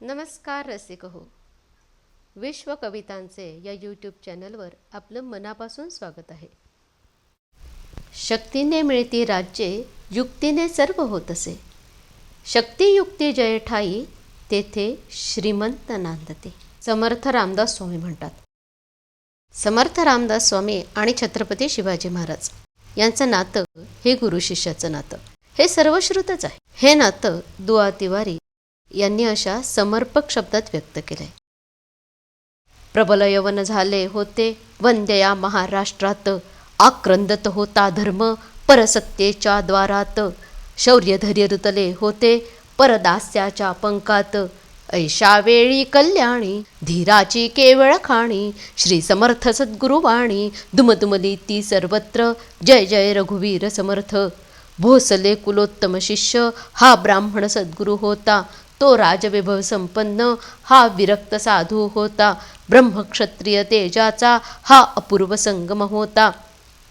नमस्कार रसिक हो विश्व कवितांचे या यूट्यूब चॅनलवर आपलं मनापासून स्वागत आहे. शक्तीने मिळती राज्ये युक्तीने सर्व होत असे. शक्तियुक्ती जय ठाई तेथे श्रीमंत नांदते. समर्थ रामदास स्वामी म्हणतात. समर्थ रामदास स्वामी आणि छत्रपती शिवाजी महाराज यांचं नातं हे गुरु शिष्याचं नातं. हे सर्वश्रुतच आहे. हे नातं दुआ तिवारी यांनी अशा समर्पक शब्दात व्यक्त केलंय. प्रबल यवन झाले होते वंद्य महाराष्ट्रात. आक्रंदत होता धर्म परसत्तेच्या द्वारात. शौर्य धैर्य रुतले होते परदास्याच्या पंकात ऐशा वेळी कल्याणी धीराची केवळ खाणी. श्री समर्थ सद्गुरुवाणी दुमदुमली ती सर्वत्र. जय जय रघुवीर समर्थ. भोसले कुलोत्तम शिष्य हा ब्राह्मण सद्गुरू होता. तो राजवैभव संपन्न हा विरक्त साधू होता. ब्रह्मक्षत्रिय तेजाचा हा अपूर्व संगम होता.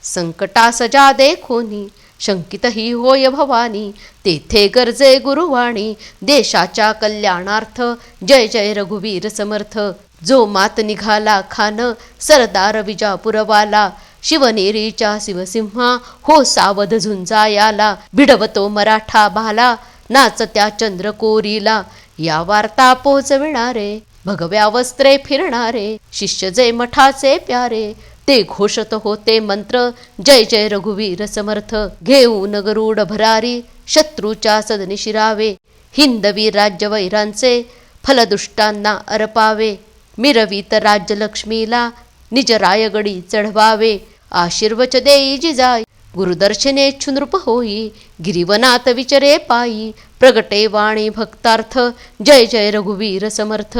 संकटा सजा देखोनी शंकितही होय भवानी. तेथे गरजे गुरुवाणी देशाच्या कल्याणार्थ. जय जय रघुवीर समर्थ. जो मात निघाला खान सरदार विजापुरवाला. शिवनेरीच्या शिवसिंहा हो सावध झुंजायाला. भिडवतो मराठा भाला. नाचत्या चंद्रकोरीला. या वार्ता पोचविणारे भगव्या वस्त्रे फिरणारे शिष्य जे मठाचे प्यारे. ते घोषत होते मंत्र जय जय रघुवीर समर्थ. घेऊन गरुड भरारी शत्रूच्या सदनी शिरावे. हिंदवी राज्य वैरांचे फलदुष्टांना अर्पावे. मिरवीत राज्यलक्ष्मीला निज रायगडी चढवावे. आशीर्वच देई जिजाई गुरुदर्शने नृप होई गिरिवनात विचरे पायी प्रगटे वाणी भक्तार्थ जय जय रघुवीर समर्थ.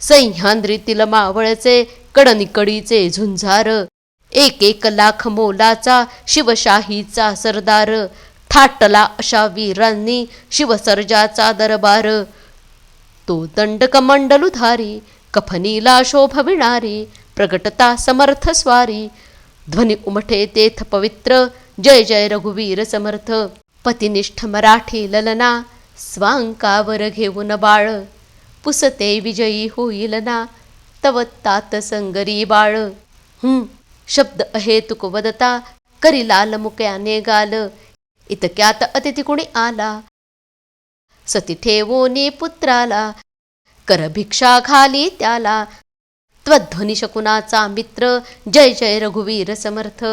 सह्याद्रीतील मावळचे कडनिकडीचे झुंजार एक एक लाख मोलाचा शिवशाहीचा सरदार. थाटला अशा वीरांनी शिवसर्जाचा दरबार. तो दंडकमंडलुधारी कफनीला शोभविणारी प्रगटता समर्थ स्वारी. ध्वनी उमठे तेथ पवित्र जय जय रघुवीर समर्थ. पतिनिष्ठ मराठी ललना. स्वांकावर घेऊन बाळ. पुसते विजयी होईल ना. तव तात संगरी बाळ. हं, शब्द अहेतुक वदता. करी लाल मुक्याने गाल. इतक्यात अतिथी कुणी आला? सती ठेवोनी पुत्राला. कर भिक्षा घाली त्याला. त्वध्वनी शकुनाचा मित्र. जय जय रघुवीर समर्थ.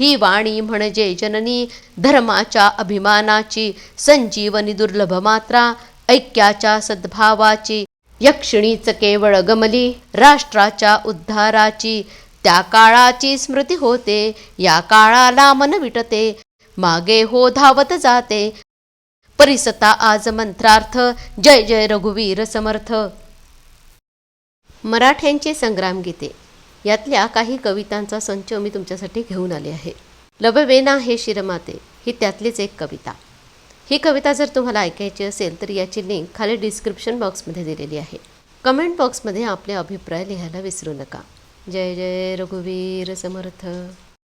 ही वाणी म्हणजे जननी धर्माच्या अभिमानाची संजीवनी दुर्लभ मात्रा ऐक्याच्या सद्भावाची. यक्षिणीच केवळ गमली राष्ट्राच्या उद्धाराची. त्या काळाची स्मृती होते या काळाला मन विटते. मागे हो धावत जाते. परिसता आज मंत्रार्थ. जय जय रघुवीर समर्थ. मराठ्यांची संग्रामगीते यातल्या काही कवितांचा संच मी तुमच्यासाठी घेऊन आले आहे. लबवेना हे शिरमाते ही त्यातलीच एक कविता. ही कविता जर तुम्हाला ऐकायची असेल तर याची लिंक खाली डिस्क्रिप्शन बॉक्समध्ये दिलेली आहे. कमेंट बॉक्समध्ये आपले अभिप्राय लिहायला विसरू नका. जय जय रघुवीर समर्थ.